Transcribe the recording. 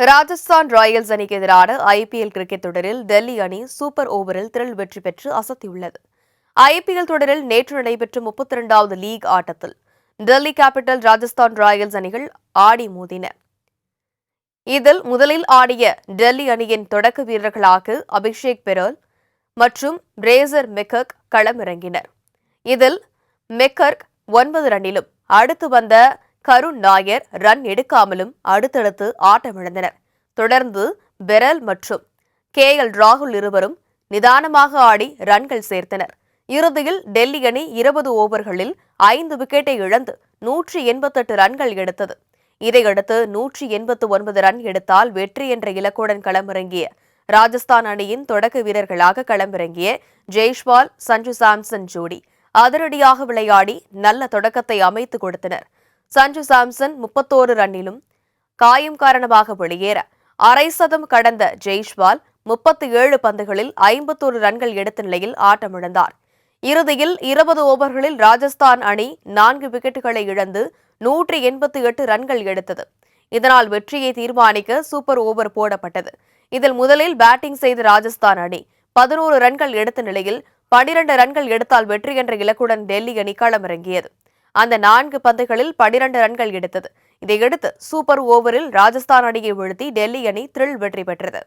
Rajasthan Royals அணிக்கு எதிரான IPL cricket தொடரில் டெல்லி அணி சூப்பர் ஓவரில் திரள் வெற்றி பெற்று அசத்தியுள்ளது. ஐபிஎல் தொடரில் நேற்று நடைபெற்ற முப்பத்தி இரண்டாவது லீக் ஆட்டத்தில் டெல்லி கேபிட்டல் ராஜஸ்தான் ராயல்ஸ் அணிகள் ஆடி மோதின. இதில் முதலில் ஆடிய டெல்லி அணியின் தொடக்க வீரர்களாக அபிஷேக் பெரோல் மற்றும் பிரேசர் மெக்கர்க் களமிறங்கினர். இதில் மெக்கர்க் ஒன்பது ரன்னிலும் அடுத்து வந்த கருண் நாயர் ரன் எடுக்காமலும் அடுத்தடுத்து ஆட்டமிழந்தனர். தொடர்ந்து பெரல் மற்றும் கே எல் ராகுல் இருவரும் நிதானமாக ஆடி ரன்கள் சேர்த்தனர். இறுதியில் டெல்லி அணி இருபது ஓவர்களில் ஐந்து விக்கெட்டை இழந்து நூற்றி எண்பத்தெட்டு ரன்கள் எடுத்தது. இதையடுத்து நூற்றி எண்பத்து ஒன்பது ரன் எடுத்தால் வெற்றி என்ற இலக்குடன் களமிறங்கிய ராஜஸ்தான் அணியின் தொடக்க வீரர்களாக களமிறங்கிய ஜெய்ஷ்வால் சஞ்சு சாம்சன் ஜோடி அதிரடியாக விளையாடி நல்ல தொடக்கத்தை அமைத்து கொடுத்தனர். சஞ்சு சாம்சன் முப்பத்தோரு ரன்னிலும் காயம் காரணமாக வெளியேற அரை சதம் கடந்த ஜெய்ஷ்வால் முப்பத்தி ஏழு பந்துகளில் ஐம்பத்தோரு ரன்கள் எடுத்த நிலையில் ஆட்டமிழந்தார். இறுதியில் இருபது ஓவர்களில் ராஜஸ்தான் அணி நான்கு விக்கெட்டுகளை இழந்து நூற்றி எண்பத்தி எட்டு ரன்கள் எடுத்தது. இதனால் வெற்றியை தீர்மானிக்க சூப்பர் ஓவர் போடப்பட்டது. இதில் முதலில் பேட்டிங் செய்த ராஜஸ்தான் அணி பதினோரு ரன்கள் எடுத்த நிலையில் பனிரண்டு ரன்கள் எடுத்தால் வெற்றி என்ற இலக்குடன் டெல்லி அணி களமிறங்கியது. அந்த நான்கு பந்துகளில் பனிரண்டு ரன்கள் எடுத்தது. இதையடுத்து சூப்பர் ஓவரில் ராஜஸ்தான் அணியை வீழ்த்தி டெல்லி அணி த்ரில் வெற்றி பெற்றது.